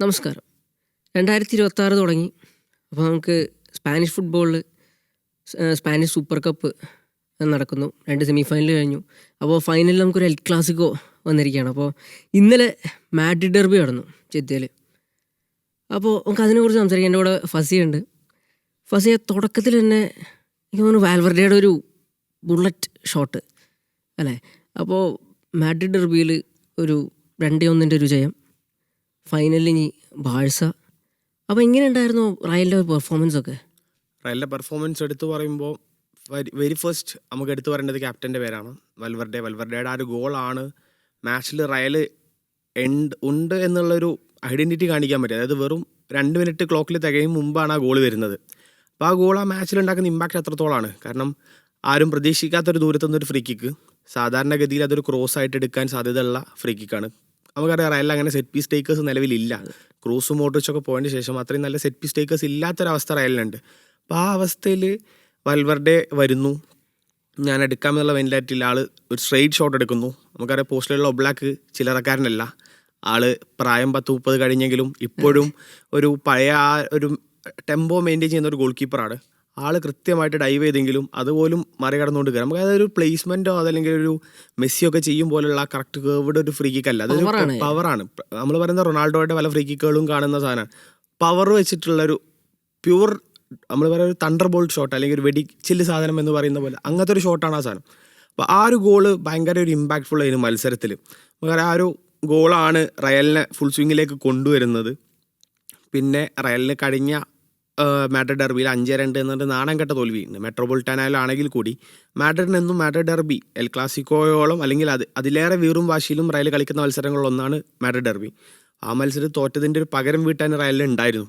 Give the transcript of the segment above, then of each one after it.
നമസ്കാരം. രണ്ടായിരത്തി ഇരുപത്തി ആറ് തുടങ്ങി. അപ്പോൾ നമുക്ക് സ്പാനിഷ് ഫുട്ബോളിൽ സ്പാനിഷ് സൂപ്പർ കപ്പ് നടക്കുന്നു. രണ്ട് സെമി ഫൈനൽ കഴിഞ്ഞു. അപ്പോൾ ഫൈനലിൽ നമുക്കൊരു എൽ ക്ലാസിക്കോ വന്നിരിക്കുകയാണ്. അപ്പോൾ ഇന്നലെ മാഡ്രിഡ് ഡെർബി നടന്നു ചെത്തിയിൽ അപ്പോൾ നമുക്ക് അതിനെക്കുറിച്ച് സംസാരിക്കാം. എന്റെ കൂടെ ഫസിയുണ്ട്. ഫസിയ തുടക്കത്തിൽ തന്നെ എനിക്ക് തോന്നുന്നു വാൽവർഡയുടെ ഒരു ബുള്ളറ്റ് ഷോട്ട്. അല്ലേ? അപ്പോൾ മാഡ്രിഡ് ഡെർബിയിൽ ഒരു രണ്ടേ ഒന്നിന്റെ ഒരു ജയം ഫൈനലിൽ നീ ബാഴ്സ അപ്പോൾ എങ്ങനെ ഉണ്ടായിരുന്നു റയലിന്റെ പെർഫോമൻസ് ഒക്കെ? റയലിന്റെ പെർഫോമൻസ് എടുത്തു പറയുമ്പോൾ വെരി ഫസ്റ്റ് നമുക്ക് എടുത്തു പറയേണ്ടത് ക്യാപ്റ്റന്റെ പേരാണ്. വൽവർഡെ വൽവർഡയുടെ ആ ഒരു ഗോളാണ് മാച്ചിൽ റയൽ എൻഡ് ഉണ്ട് എന്നുള്ളൊരു ഐഡന്റിറ്റി കാണിക്കാൻ പറ്റും അതായത് വെറും രണ്ട് മിനിറ്റ് ക്ലോക്കിൽ തികയും മുമ്പാണ് ആ ഗോൾ വരുന്നത്. അപ്പോൾ ആ ഗോൾ ആ മാച്ചിൽ ഉണ്ടാക്കുന്ന ഇമ്പാക്റ്റ് അത്രത്തോളമാണ് കാരണം ആരും പ്രതീക്ഷിക്കാത്തൊരു ദൂരത്തുനിന്നൊരു ഫ്രീ കിക്ക് സാധാരണഗതിയിൽ അതൊരു ക്രോസ് ആയിട്ട് എടുക്കാൻ സാധ്യതയുള്ള ഫ്രീ കിക്കാണ് നമുക്കറിയാം റയലിൽ അങ്ങനെ സെറ്റ് പീസ് ടേക്കേഴ്സ് നിലവിലില്ല. ക്രൂസും മോട്ടോച്ചൊക്കെ പോയതിന് ശേഷം അത്രയും നല്ല സെറ്റ് പീസ് ടേക്കേഴ്സ് ഇല്ലാത്തൊരവസ്ഥ റയലിനുണ്ട് അപ്പോൾ ആ അവസ്ഥയിൽ വൽവർഡെ വരുന്നു. ഞാൻ എടുക്കാമെന്നുള്ള വെന്റിലായിട്ടില്ല ആൾ ഒരു സ്ട്രെയിറ്റ് ഷോട്ട് എടുക്കുന്നു. നമുക്കറിയാം പോസ്റ്റിലുള്ള ഒബ്ലാക്ക് ചില്ലറക്കാരനല്ല. ആൾ പ്രായം പത്ത് മുപ്പത് കഴിഞ്ഞെങ്കിലും ഇപ്പോഴും ഒരു പഴയ ആ ഒരു ടെമ്പോ മെയിന്റെയിൻ ചെയ്യുന്ന ഒരു ഗോൾ കീപ്പറാണ് ആൾ കൃത്യമായിട്ട് ഡൈവ് ചെയ്തെങ്കിലും അതുപോലും മറികടന്നുകൊണ്ട് കയറും നമുക്ക് അതൊരു പ്ലേസ്മെന്റോ അതല്ലെങ്കിൽ ഒരു മെസ്സിയോ ഒക്കെ ചെയ്യും പോലുള്ള കറക്റ്റ് കേർവ്ഡ് ഒരു ഫ്രീ കിക്ക് അല്ല. അതൊരു പവറാണ് നമ്മൾ പറയുന്ന റൊണാൾഡോയുടെ പല ഫ്രീ കിക്കുകളും കാണുന്ന സാധനമാണ്. പവർ വെച്ചിട്ടുള്ള ഒരു പ്യൂർ നമ്മൾ പറയുന്ന ഒരു തണ്ടർ ബോൾട്ട് ഷോട്ട് അല്ലെങ്കിൽ ഒരു വെടി വെടിച്ചില്ല് സാധനം എന്ന് പറയുന്ന പോലെ അങ്ങനത്തെ ഒരു ഷോട്ടാണ് ആ സാധനം. അപ്പോൾ ആ ഒരു ഗോൾ ഭയങ്കര ഒരു ഇമ്പാക്ട്ഫുൾ ആയിരുന്നു മത്സരത്തിൽ നമുക്കറിയാം ആ ഒരു ഗോളാണ് റയലിനെ ഫുൾ സ്വിങ്ങിലേക്ക് കൊണ്ടുവരുന്നത്. പിന്നെ റയലിന് കഴിഞ്ഞ മാഡ്രിഡ് ഡെർബിയിൽ അഞ്ച് രണ്ട് എന്നിട്ട് നാണം കെട്ട തോൽവിയുണ്ട് മെട്രോപൊളിറ്റാനായാലാണെങ്കിൽ കൂടി മാഡ്രിഡിന് എന്നും മാഡ്രിഡ് ഡെർബി എൽ ക്ലാസിക്കോയോളം അല്ലെങ്കിൽ അത് അതിലേറെ വീറും വാശിയിലും റയൽ കളിക്കുന്ന മത്സരങ്ങളിലൊന്നാണ് മാഡ്രിഡ് ഡെർബി. ആ മത്സരം തോറ്റതിന്റെ ഒരു പകരം വീട്ടാൻ റയലിൽ ഉണ്ടായിരുന്നു.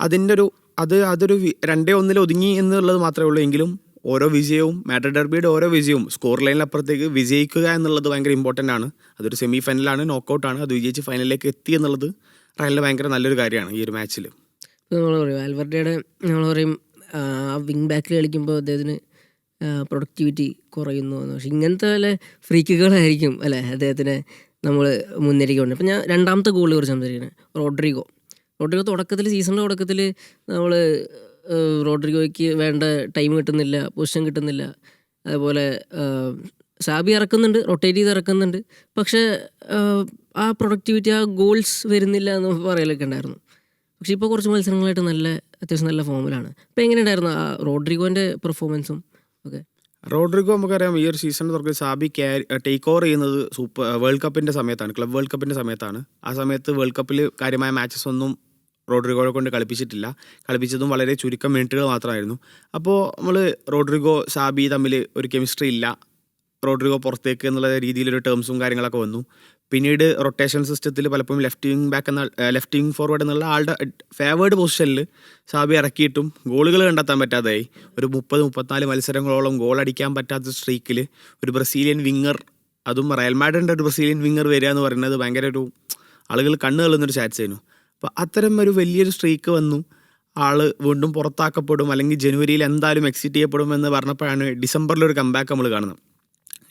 അതിന്റെ ഒരു അത് അതൊരു രണ്ടേ ഒന്നിൽ ഒതുങ്ങി എന്നുള്ളത് മാത്രമേ ഉള്ളൂ എങ്കിലും ഓരോ വിജയവും മാഡ്രിഡ് ഡെർബിയുടെ ഓരോ വിജയവും സ്കോർ ലൈനിലപ്പുറത്തേക്ക് വിജയിക്കുക എന്നുള്ളത് ഭയങ്കര ഇമ്പോർട്ടന്റ് ആണ്. അതൊരു സെമി ഫൈനലാണ് നോക്കൗട്ടാണ് അത് വിജയിച്ച് ഫൈനലിലേക്ക് എത്തി എന്നുള്ളത് റയലിന് ഭയങ്കര നല്ലൊരു കാര്യമാണ് ഈ ഒരു മാച്ചിൽ നമ്മൾ പറയും ആൽബർട്ടയുടെ നമ്മൾ പറയും ആ വിങ് ബാക്കിൽ കളിക്കുമ്പോൾ അദ്ദേഹത്തിന് പ്രൊഡക്ടിവിറ്റി കുറയുന്നു എന്ന്. പക്ഷെ ഇങ്ങനത്തെ വല്ല ഫ്രീക്കുകളായിരിക്കും അല്ലേ അദ്ദേഹത്തിനെ നമ്മൾ മുന്നേറിക്ക് കൊണ്ടു അപ്പം ഞാൻ രണ്ടാമത്തെ ഗോളിനെ കുറിച്ച് സംസാരിക്കുന്നത് റോഡ്രിഗോ. റോഡ്രിഗോ തുടക്കത്തിൽ സീസണിന്റെ തുടക്കത്തിൽ നമ്മൾ റോഡ്രിഗോയ്ക്ക് വേണ്ട ടൈം കിട്ടുന്നില്ല പൊസിഷൻ കിട്ടുന്നില്ല. അതുപോലെ സാബി ഇറക്കുന്നുണ്ട് റൊട്ടേറ്റ് ചെയ്ത് ഇറക്കുന്നുണ്ട്. പക്ഷേ ആ പ്രൊഡക്ടിവിറ്റി ആ ഗോൾസ് വരുന്നില്ല എന്ന് പറയലൊക്കെ ഉണ്ടായിരുന്നു. പക്ഷെ ഇപ്പോൾ കുറച്ച് മത്സരങ്ങളായിട്ട് നല്ല അത്യാവശ്യം നല്ല ഫോമിലാണ്. അപ്പോൾ എങ്ങനെയുണ്ടായിരുന്നു ആ റോഡ്രിഗോന്റെ പെർഫോമൻസും ഒക്കെ? റോഡ്രിഗോ നമുക്കറിയാം ഈ ഒരു സീസൺ തുറക്കുക സാബി ക്യാരി ടേക്ക് ഓവർ ചെയ്യുന്നത് സൂപ്പർ വേൾഡ് കപ്പിന്റെ സമയത്താണ് ക്ലബ് വേൾഡ് കപ്പിന്റെ സമയത്താണ്. ആ സമയത്ത് വേൾഡ് കപ്പിൽ കാര്യമായ മാച്ചസ് ഒന്നും റോഡ്രിഗോയെ കൊണ്ട് കളിപ്പിച്ചിട്ടില്ല. കളിപ്പിച്ചതും വളരെ ചുരുക്കം മിനിറ്റുകൾ മാത്രമായിരുന്നു. അപ്പോൾ നമ്മൾ റോഡ്രിഗോ സാബി തമ്മിൽ ഒരു കെമിസ്ട്രി ഇല്ല. റോഡ്രിഗോ പുറത്തേക്ക് എന്നുള്ള രീതിയിലൊരു ടേംസും കാര്യങ്ങളൊക്കെ വന്നു. പിന്നീട് റൊട്ടേഷൻ സിസ്റ്റത്തിൽ പലപ്പോഴും ലെഫ്റ്റ് വിങ് ബാക്ക് എന്ന ലെഫ്റ്റ് വിങ് ഫോർവേഡ് എന്നുള്ള ആളുടെ ഫേവേർഡ് പൊസിഷനിൽ സാബി ഇറക്കിയിട്ടും ഗോളുകൾ കണ്ടെത്താൻ പറ്റാതായി. ഒരു മുപ്പത് മുപ്പത്തിനാല് മത്സരങ്ങളോളം ഗോൾ അടിക്കാൻ പറ്റാത്ത സ്ട്രീക്കിൽ ഒരു ബ്രസീലിയൻ വിങ്ങർ അതും റയൽ മാഡ്രിന്റെ ഒരു ബ്രസീലിയൻ വിങ്ങർ വരിക എന്ന് പറയുന്നത് ഭയങ്കര ഒരു ആളുകൾ കണ്ണു തള്ളുന്നൊരു ചാൻസ് ആയിരുന്നു. അപ്പോൾ അത്തരം ഒരു വലിയൊരു സ്ട്രീക്ക് വന്നു. ആൾ വീണ്ടും പുറത്താക്കപ്പെടും അല്ലെങ്കിൽ ജനുവരിയിൽ എന്തായാലും എക്സിറ്റ് ചെയ്യപ്പെടും എന്ന് പറഞ്ഞപ്പോഴാണ് ഡിസംബറിൽ ഒരു കമ്പാക്ക് നമ്മൾ കാണുന്നത്.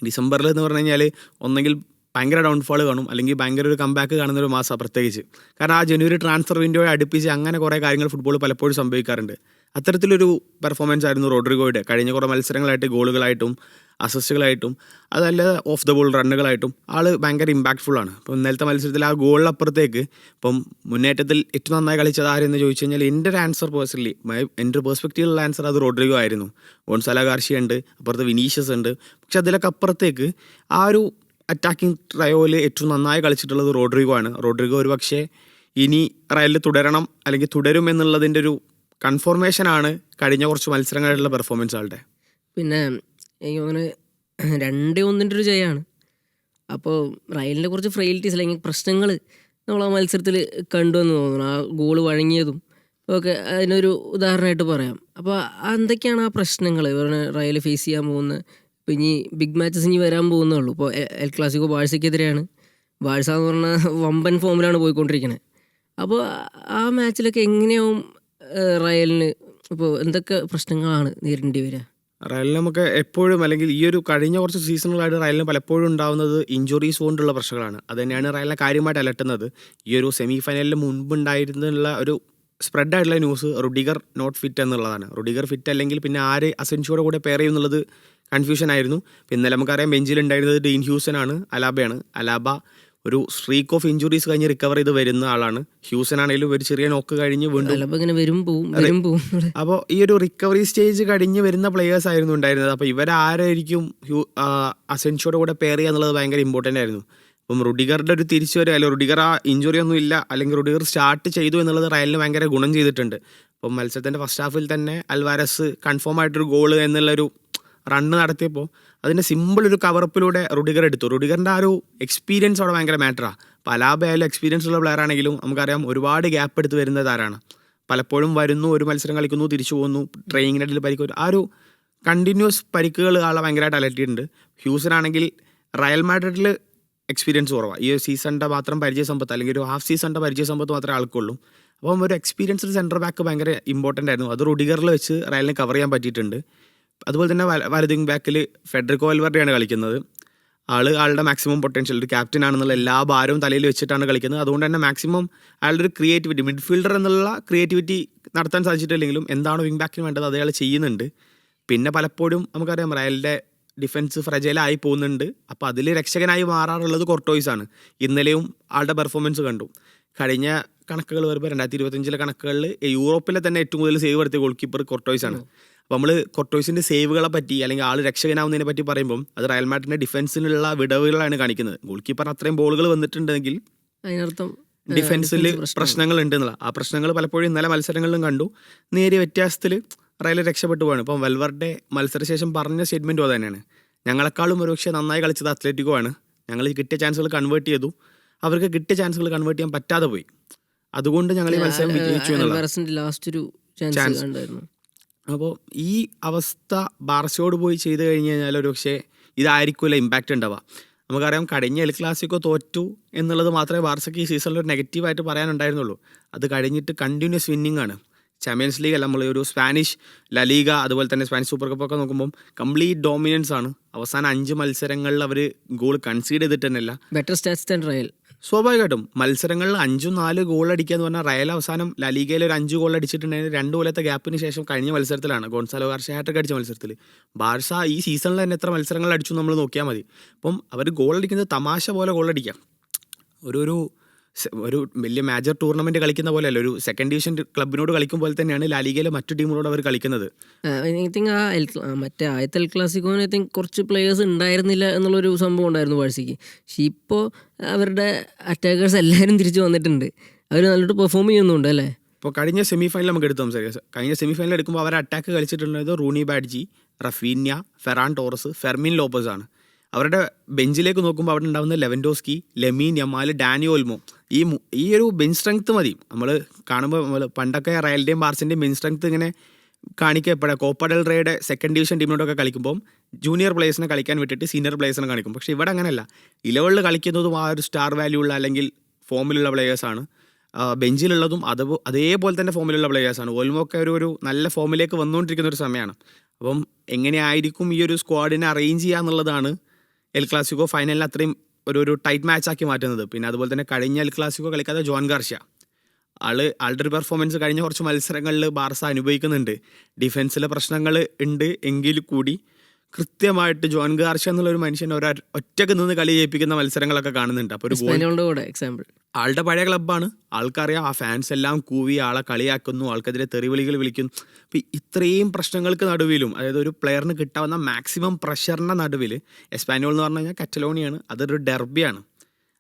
ഡിസംബറിൽ എന്ന് പറഞ്ഞു കഴിഞ്ഞാൽ ഒന്നെങ്കിൽ ഭയങ്കര ഡൗൺഫോൾ കാണും. അല്ലെങ്കിൽ ഭയങ്കര ഒരു കമ്പാക്ക് കാണുന്ന ഒരു മാസമാണ് പ്രത്യേകിച്ച്. കാരണം ആ ജനുവരി ട്രാൻസ്ഫർ വിൻഡോയെ അടുപ്പിച്ച് അങ്ങനെ കുറേ കാര്യങ്ങൾ ഫുട്ബോൾ പലപ്പോഴും സംഭവിക്കാറുണ്ട്. അത്തരത്തിലൊരു പെർഫോമൻസ് ആയിരുന്നു റോഡ്രിഗോയുടെ. കഴിഞ്ഞ കുറേ മത്സരങ്ങളായിട്ട് ഗോളുകളായിട്ടും അസസ്റ്റുകളായിട്ടും അതല്ല ഓഫ് ദ ബോൾ റണ്ണുകളായിട്ടും ആൾ ഭയങ്കര ഇമ്പാക്ട്ഫുൾ ആണ്. ഇപ്പം ഇന്നലത്തെ മത്സരത്തിൽ ആ ഗോളിനപ്പുറത്തേക്ക് ഇപ്പം മുന്നേറ്റത്തിൽ ഏറ്റവും നന്നായി കളിച്ചത് ആരെന്ന് ചോദിച്ചു കഴിഞ്ഞാൽ എന്റെ ഒരു ആൻസർ പേഴ്സണലി എന്റെ ഒരു ആൻസർ അത് റോഡ്രിഗോ ആയിരുന്നു. ഗോൺസാല ഗാർഷ്യ ഉണ്ട് അപ്പുറത്ത് വിനീഷ്യസ് ഉണ്ട്. പക്ഷെ അതിലൊക്കെ അപ്പുറത്തേക്ക് ആ ഒരു അറ്റാക്കിംഗ് ട്രയോയിൽ ഏറ്റവും നന്നായി കളിച്ചിട്ടുള്ളത് റോഡ്രിഗോ ആണ്. റോഡ്രിഗോ ഒരു പക്ഷേ ഇനി റയലിൽ തുടരണം അല്ലെങ്കിൽ തുടരും എന്നുള്ളതിന്റെ ഒരു കൺഫോർമേഷനാണ് കഴിഞ്ഞ കുറച്ച് മത്സരങ്ങളിലുള്ള പെർഫോമൻസ് ആളുടെ. പിന്നെ എനിക്ക് തോന്നുന്നു രണ്ടേ ഒന്നിന്റെ ഒരു ജയമാണ്. അപ്പോൾ റയലിന്റെ കുറച്ച് ഫ്രെയിലിറ്റീസ് അല്ലെങ്കിൽ പ്രശ്നങ്ങൾ നമ്മൾ ആ മത്സരത്തിൽ കണ്ടുവെന്ന് തോന്നുന്നു. ആ ഗോൾ വഴങ്ങിയതും ഒക്കെ അതിനൊരു ഉദാഹരണമായിട്ട് പറയാം. അപ്പോൾ എന്തൊക്കെയാണ് ആ പ്രശ്നങ്ങൾ ഇവർ റയൽ ഫേസ് ചെയ്യാൻ പോകുന്നത് ഇപ്പോൾ ഇനി ബിഗ് മാച്ചസ് ഇനി വരാൻ പോകുന്നേ ഉള്ളൂ ഇപ്പോൾ എൽ ക്ലാസിക്കോ ബാഴ്സയ്ക്കെതിരെയാണ്. ബാഴ്സ എന്ന് പറഞ്ഞാൽ വമ്പൻ ഫോമിലാണ് പോയിക്കൊണ്ടിരിക്കുന്നത് അപ്പോൾ ആ മാച്ചിലൊക്കെ എങ്ങനെയാവും റയലിന്? ഇപ്പോൾ എന്തൊക്കെ പ്രശ്നങ്ങളാണ് നേരിടേണ്ടി വരിക? റയലിന് നമുക്ക് എപ്പോഴും അല്ലെങ്കിൽ ഈ ഒരു കഴിഞ്ഞ കുറച്ച് സീസണുകളായിട്ട് റയലിന് പലപ്പോഴും ഉണ്ടാവുന്നത് ഇഞ്ചുറീസ് കൊണ്ടുള്ള പ്രശ്നങ്ങളാണ്. അത് തന്നെയാണ് റയലിനെ കാര്യമായിട്ട് അലട്ടുന്നത്. ഈ ഒരു സെമി ഫൈനലിന് മുൻപ് ഉണ്ടായിരുന്നുള്ള ഒരു സ്പ്രെഡ് ആയിട്ടുള്ള ന്യൂസ് റുഡിഗർ നോട്ട് ഫിറ്റ് എന്നുള്ളതാണ്. റുഡിഗർ ഫിറ്റ് അല്ലെങ്കിൽ പിന്നെ ആര് അസെൻഷിയോടെ കൂടെ പെയർ ചെയ്യുന്നുള്ളത് കൺഫ്യൂഷൻ ആയിരുന്നു. പിന്നെ ഇന്നലെ നമുക്കറിയാം ബെഞ്ചിൽ ഉണ്ടായിരുന്നത് ഡീൻ ഹ്യൂസൺ ആണ് അലാബയാണ് അലാബ ഒരു സ്ട്രീക്ക് ഓഫ് ഇഞ്ചുറീസ് കഴിഞ്ഞ് റിക്കവർ ചെയ്ത് വരുന്ന ആളാണ്. ഹ്യൂസൺ ആണെങ്കിലും ഒരു ചെറിയ നോക്ക് കഴിഞ്ഞ് വീണ്ടും ഇങ്ങനെ വരും പോവും വരും പോവും അപ്പോൾ ഈ ഒരു റിക്കവറി സ്റ്റേജ് കഴിഞ്ഞ് വരുന്ന പ്ലെയേഴ്സ് ആയിരുന്നു ഉണ്ടായിരുന്നത്. അപ്പോൾ ഇവരാരായിരിക്കും ഹ്യൂ അസെൻഷോയുടെ കൂടെ പെയർ ചെയ്യുക എന്നുള്ളത് ഭയങ്കര ഇമ്പോർട്ടന്റ് ആയിരുന്നു. അപ്പം റുഡിഗറുടെ ഒരു തിരിച്ചു വരിക അല്ലെങ്കിൽ റുഡിഗർ ആ ഇഞ്ചുറി ഒന്നും ഇല്ല അല്ലെങ്കിൽ റുഡിഗർ സ്റ്റാർട്ട് ചെയ്തു എന്നുള്ളത് റയലിന് ഭയങ്കര ഗുണം ചെയ്തിട്ടുണ്ട്. അപ്പം മത്സരത്തിന്റെ ഫസ്റ്റ് ഹാഫിൽ തന്നെ അൽവാരസ് കൺഫേം ആയിട്ടൊരു ഗോൾ എന്നുള്ളൊരു റണ്ണ് നടത്തിയപ്പോൾ അതിന്റെ സിമ്പിൾ ഒരു കവറപ്പിലൂടെ റുഡിഗർ എടുത്തു. റുഡിഗറിന്റെ ആ ഒരു എക്സ്പീരിയൻസ് അവിടെ ഭയങ്കര മാറ്ററാണ് പലാബ ആയാലും എക്സ്പീരിയൻസ് ഉള്ള പ്ലെയർ ആണെങ്കിലും നമുക്കറിയാം ഒരുപാട് ഗ്യാപ്പ് എടുത്ത് വരുന്ന താരാണ് പലപ്പോഴും വരുന്നു ഒരു മത്സരം കളിക്കുന്നു തിരിച്ചു പോകുന്നു ട്രെയിനിങ്ങിന് ഇടയിൽ പരിക്ക് ആ ഒരു കണ്ടിന്യൂസ് പരിക്കുകൾ ആളെ ഭയങ്കരമായിട്ട് അലട്ടിയിട്ടുണ്ട്. ഹ്യൂസൺ ആണെങ്കിൽ റയൽ മാഡ്രിഡിൽ എക്സ്പീരിയൻസ് കുറവാണ് ഈ ഒരു സീസണിന്റെ മാത്രം പരിചയ സമ്പത്ത് അല്ലെങ്കിൽ ഒരു ഹാഫ് സീസണിന്റെ പരിചയ സമ്പത്ത് മാത്രമേ ആൾക്കുള്ളൂ. അപ്പം ഒരു എക്സ്പീരിയൻസ്ഡ് സെന്റർ ബാക്ക് ഭയങ്കര ഇമ്പോർട്ടന്റ് ആയിരുന്നു. അത് റുഡിഗറിൽ വെച്ച് റയലിനെ കവർ ചെയ്യാൻ പറ്റിയിട്ടുണ്ട്. അതുപോലെ തന്നെ വല- വലത് ബാക്കിൽ ഫെഡറിക്കോ അൽവർഡയാണ് കളിക്കുന്നത്. ആൾ ആളുടെ മാക്സിമം പൊട്ടൻഷ്യൽ ഒരു ക്യാപ്റ്റൻ ആണെന്നുള്ള എല്ലാ ഭാരവും തലയിൽ വെച്ചിട്ടാണ് കളിക്കുന്നത്. അതുകൊണ്ട് തന്നെ മാക്സിമം അയാളുടെ ഒരു ക്രിയേറ്റിവിറ്റി മിഡ്ഫീൽഡർ എന്നുള്ള ക്രിയേറ്റിവിറ്റി നടത്താൻ സാധിച്ചിട്ടില്ലെങ്കിലും എന്താണ് വിങ് ബാക്കിന് വേണ്ടത് അത് അയാൾ ചെയ്യുന്നുണ്ട്. പിന്നെ പലപ്പോഴും നമുക്കറിയാം റയലിന്റെ ഡിഫൻസ് ഫ്രജൈലായി പോകുന്നുണ്ട്. അപ്പോൾ അതിൽ രക്ഷകനായി മാറാറുള്ളത് കൊർട്ടോയ്സ് ആണ്. ഇന്നലെയും ആളുടെ പെർഫോമൻസ് കണ്ടു. കഴിഞ്ഞ കണക്കുകൾ വരുമ്പോൾ രണ്ടായിരത്തി ഇരുപത്തഞ്ചിലെ കണക്കുകളിൽ യൂറോപ്പിലെ തന്നെ ഏറ്റവും കൂടുതൽ സേവ് നടത്തിയ ഗോൾ കീപ്പർ കൊർട്ടോയ്സ് ആണ് അപ്പോൾ നമ്മൾ കൊർട്ടോയിസിന്റെ സേവുകളെ പറ്റി അല്ലെങ്കിൽ ആൾ രക്ഷകനാവുന്നതിനെ പറ്റി പറയുമ്പോൾ അത് റയൽ മാഡ്രിഡിന്റെ ഡിഫൻസിനുള്ള വിടവുകളാണ് കാണിക്കുന്നത്. ഗോൾ കീപ്പറിന് അത്രയും ബോളുകൾ വന്നിട്ടുണ്ടെങ്കിൽ അതിനർത്ഥം ഡിഫൻസിൽ പ്രശ്നങ്ങൾ. ഉണ്ട് എന്നുള്ള. ആ പ്രശ്നങ്ങൾ പലപ്പോഴും ഇന്നലെ മത്സരങ്ങളിലും കണ്ടു. നേരിയ വ്യത്യാസത്തിൽ റയൽ രക്ഷപ്പെട്ടു പോവാണ്. ഇപ്പം വെൽവർഡേ മത്സരശേഷം പറഞ്ഞ സ്റ്റേറ്റ്മെന്റും അത് തന്നെയാണ്. ഞങ്ങളെക്കാളും ഒരുപക്ഷെ നന്നായി കളിച്ചത് അത്ലറ്റിക്കോ ആണ്. ഞങ്ങൾ കിട്ടിയ ചാൻസുകൾ കൺവേർട്ട് ചെയ്തു. അവർക്ക് കിട്ടിയ ചാൻസുകൾ കൺവേർട്ട് ചെയ്യാൻ പറ്റാതെ പോയി. അതുകൊണ്ട് ഞങ്ങൾ ഈ മത്സരം വിജയിച്ചു ലാസ്റ്റ് ഒരു ചാൻസ് അപ്പോൾ ഈ അവസ്ഥ ബാർസയോട് പോയി ചെയ്തു കഴിഞ്ഞ് കഴിഞ്ഞാൽ ഒരു പക്ഷേ ഇതായിരിക്കില്ല ഇമ്പാക്റ്റ് ഉണ്ടാവുക. നമുക്കറിയാം കഴിഞ്ഞ എൽ ക്ലാസിക്കോ തോറ്റു എന്നുള്ളത് മാത്രമേ ബാർസയ്ക്ക് ഈ സീസണിൽ ഒരു നെഗറ്റീവായിട്ട് പറയാനുണ്ടായിരുന്നുള്ളൂ. അത് കഴിഞ്ഞിട്ട് കണ്ടിന്യൂസ് വിന്നിങ് ആണ്. ചാമ്പ്യൻസ് ലീഗ് അല്ല നമ്മൾ ഒരു സ്പാനിഷ് ലലീഗ അതുപോലെ തന്നെ സ്പാനിഷ് സൂപ്പർ കപ്പ് ഒക്കെ നോക്കുമ്പോൾ കംപ്ലീറ്റ് ഡോമിനൻസ് ആണ്. അവസാന അഞ്ച് മത്സരങ്ങളിൽ അവർ ഗോൾ കൺസീഡ് ചെയ്തിട്ട് തന്നെയല്ല. ബെറ്റർ സ്റ്റാറ്റ്സ് ദാൻ റയൽ സ്വാഭാവികമായിട്ടും മത്സരങ്ങളിൽ അഞ്ചും നാല് ഗോൾ അടിക്കുക എന്ന് പറഞ്ഞാൽ റയൽ അവസാനം ലലീഗയിൽ ഒരു അഞ്ച് ഗോൾ അടിച്ചിട്ടുണ്ടെങ്കിൽ രണ്ട് കൊല്ലത്തെ ഗ്യാപ്പിന് ശേഷം കഴിഞ്ഞ മത്സരത്തിലാണ്. ഗോൺസാലോ ഗാർഷ ഹാട്രിക് അടിച്ച മത്സരത്തിൽ ബാർഷ ഈ സീസണിൽ തന്നെ എത്ര മത്സരങ്ങൾ അടിച്ചു നമ്മൾ നോക്കിയാൽ മതി. അപ്പം അവർ ഗോൾ അടിക്കുന്നത് തമാശ പോലെ ഗോൾ അടിക്കാം. ഒരു ഒരു ഒരു വലിയ മേജർ ടൂർണമെന്റ് കളിക്കുന്ന പോലെ അല്ല ഒരു സെക്കൻഡ് ഡിവിഷൻ ക്ലബിനോട് പോലെ തന്നെയാണ് ലാലിഗയിലെ മറ്റു ടീമുകളോട് അവർ കളിക്കുന്നത്. തിങ്ക് ആ മറ്റേ ആദ്യത്തെ എൽ ക്ലാസിക്കോന് ഐ തിങ്ക് കുറച്ച് പ്ലേയേഴ്സ് ഉണ്ടായിരുന്നില്ല എന്നുള്ളൊരു സംഭവം ഉണ്ടായിരുന്നു വാഴ്സിക്ക് പക്ഷെ ഇപ്പോൾ അവരുടെ അറ്റാക്കേഴ്സ് എല്ലാവരും തിരിച്ചു വന്നിട്ടുണ്ട്. അവർ നല്ലോട്ട് പെർഫോം ചെയ്യുന്നുണ്ട് അല്ലേ? ഇപ്പോൾ കഴിഞ്ഞ സെമി ഫൈനൽ നമുക്ക് എടുത്ത് സംസാരിക്കാം കഴിഞ്ഞ സെമി ഫൈനൽ എടുക്കുമ്പോൾ അവർ attack കളിച്ചിട്ടുള്ളത് Roony Bardghji Raphinha Ferran Torres Fermin Lopez ആണ് അവരുടെ ബെഞ്ചിലേക്ക് നോക്കുമ്പോൾ അവിടെ ഉണ്ടാവുന്ന ലെവൻഡോസ്കി ലെമീൻ യമാൽ ഡാനിയോൽമോ ഈ ഈ ഒരു ബെഞ്ച് സ്ട്രെങ്ത് മതി. നമ്മൾ കാണുമ്പോൾ നമ്മൾ പണ്ടൊക്കെ റയലിന്റെയും ബാർസിന്റെയും ബെഞ്ച് സ്ട്രെങ്ത് ഇങ്ങനെ കാണിക്കപ്പെടുക കോപ്പഡൽ റേയുടെ സെക്കൻഡ് ഡിവിഷൻ ടീമിനോടൊക്കെ കളിക്കുമ്പോൾ ജൂനിയർ പ്ലേയേഴ്സിനെ കളിക്കാൻ വിട്ടിട്ട് സീനിയർ പ്ലേയേഴ്സിനെ കാണിക്കും. പക്ഷേ ഇവിടെ അങ്ങനെയല്ല ഇലവളിൽ കളിക്കുന്നതും ആ ഒരു സ്റ്റാർ വാല്യൂ ഉള്ള അല്ലെങ്കിൽ ഫോമിലുള്ള പ്ലേയേഴ്സാണ് ബെഞ്ചിലുള്ളതും അത് അതേപോലെ തന്നെ ഫോമിലുള്ള പ്ലേയേഴ്സാണ് ഓൽമൊക്കെ ഒരു ഒരു നല്ല ഫോമിലേക്ക് വന്നുകൊണ്ടിരിക്കുന്ന ഒരു സമയമാണ് അപ്പം എങ്ങനെയായിരിക്കും ഈ ഒരു സ്ക്വാഡിനെ അറേഞ്ച് ചെയ്യുക എന്നുള്ളതാണ് എൽ ക്ലാസിക്കോ ഫൈനലിന് അത്രയും ഒരു ഒരു ടൈറ്റ് മാച്ചാക്കി മാറ്റുന്നത്. പിന്നെ അതുപോലെ തന്നെ കഴിഞ്ഞ എൽ ക്ലാസിക്കോ കളിക്കാത്ത ജോൺ ഗാർഷ്യ. ആൾ ആളുടെ ഒരു പെർഫോമൻസ് കഴിഞ്ഞ കുറച്ച് മത്സരങ്ങളിൽ ബാർസ അനുഭവിക്കുന്നുണ്ട്. ഡിഫൻസിലെ പ്രശ്നങ്ങൾ ഉണ്ട് എങ്കിൽ കൂടി കൃത്യമായിട്ട് ജോൺ ഗാർഷ എന്നുള്ള ഒരു മനുഷ്യൻ ഒരു ഒറ്റയ്ക്ക് നിന്ന് കളി ജയിപ്പിക്കുന്ന മത്സരങ്ങളൊക്കെ കാണുന്നുണ്ട്. അപ്പോൾ ഒരു എക്സാമ്പിൾ ആളുടെ പഴയ ക്ലബ്ബാണ് ആൾക്കറിയാം ആ ഫാൻസ് എല്ലാം കൂവി ആളെ കളിയാക്കുന്നു ആൾക്കെതിരെ തെറിവിളികൾ വിളിക്കുന്നു. അപ്പോൾ ഇത്രയും പ്രശ്നങ്ങൾക്ക് നടുവിലും അതായത് ഒരു പ്ലെയറിന് കിട്ടാവുന്ന മാക്സിമം പ്രഷറിന്റെ നടുവിൽ എസ്പാനോൾ എന്ന് പറഞ്ഞു കഴിഞ്ഞാൽ കറ്റലോണിയാണ്. അതൊരു ഡെർബിയാണ്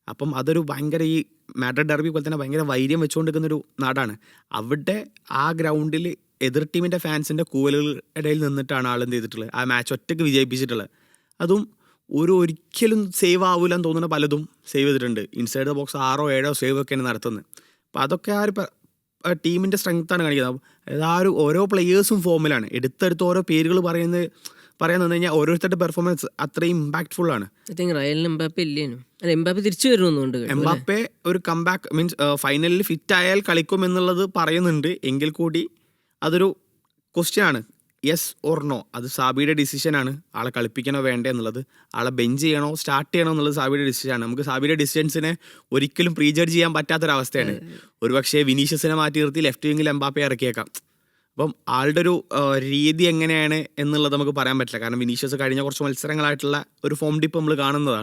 അപ്പം അതൊരു ഭയങ്കര ഈ മാഡ്രിഡ് ഡെർബി പോലെ തന്നെ ഭയങ്കര വൈര്യം വെച്ചുകൊണ്ടിരിക്കുന്ന ഒരു നാടാണ്. അവിടെ ആ ഗ്രൗണ്ടിൽ എതിർ ടീമിന്റെ ഫാൻസിന്റെ കൂവലുകളുടെ ഇടയിൽ നിന്നിട്ടാണ് ആൾ എന്ത് ചെയ്തിട്ടുള്ളത്? ആ മാച്ച് ഒറ്റയ്ക്ക് വിജയിപ്പിച്ചിട്ടുള്ളത്. അതും ഒരു ഒരിക്കലും സേവ് ആവില്ല എന്ന് തോന്നുന്ന പലതും സേവ് ചെയ്തിട്ടുണ്ട്. ഇൻസൈഡ് ദ ബോക്സ് ആറോ ഏഴോ സേവ് ഒക്കെയാണ് നടത്തുന്നത്. അപ്പോൾ അതൊക്കെ ആ ഒരു ടീമിന്റെ സ്ട്രെങ്ത്താണ് കാണിക്കുന്നത്. അതായത് ആ ഒരു ഓരോ പ്ലെയേഴ്സും ഫോമിലാണ് എടുത്തെടുത്ത് ഓരോ പേരുകൾ പറയുന്നത് പറയാൻ നിന്ന് കഴിഞ്ഞാൽ ഓരോരുത്തരുടെ പെർഫോമൻസ് അത്രയും ഇമ്പാക്ട്ഫുൾ ആണ്. എംബാപ്പെ ഇല്ലേനു. എംബാപ്പെ തിരിച്ചു വരുന്നുണ്ട് എംബാപ്പെ ഒരു കംബാക്ക് മീൻസ് ഫൈനലിൽ ഫിറ്റ് ആയാൽ കളിക്കും എന്നുള്ളത് പറയുന്നുണ്ട്. എങ്കിൽ കൂടി അതൊരു ക്വസ്റ്റ്യൻ ആണ്. യെസ് ഓർ നോ അത് സാബിയുടെ ഡിസിഷനാണ് ആളെ കളിപ്പിക്കണോ വേണ്ടേ എന്നുള്ളത്. ആളെ ബെഞ്ച് ചെയ്യണോ സ്റ്റാർട്ട് ചെയ്യണോ എന്നുള്ളത് സാബിയുടെ ഡിസിഷനാണ് നമുക്ക് സാബിയുടെ ഡിസിഷൻസിനെ ഒരിക്കലും പ്രീജഡ്ജ് ചെയ്യാൻ പറ്റാത്തൊരവസ്ഥയാണ്. ഒരുപക്ഷെ വിനീഷ്യസിനെ മാറ്റി നിർത്തി ലെഫ്റ്റ് വിങ്ങിൽ എംബാപ്പയെ ഇറക്കിയേക്കാം. അപ്പം ആളുടെ ഒരു രീതി എങ്ങനെയാണ് എന്നുള്ളത് നമുക്ക് പറയാൻ പറ്റില്ല. കാരണം വിനീഷ്യസ് കഴിഞ്ഞ കുറച്ച് മത്സരങ്ങളായിട്ടുള്ള ഒരു ഫോം ഡിപ്പ് നമ്മൾ കാണുന്നതാണ്.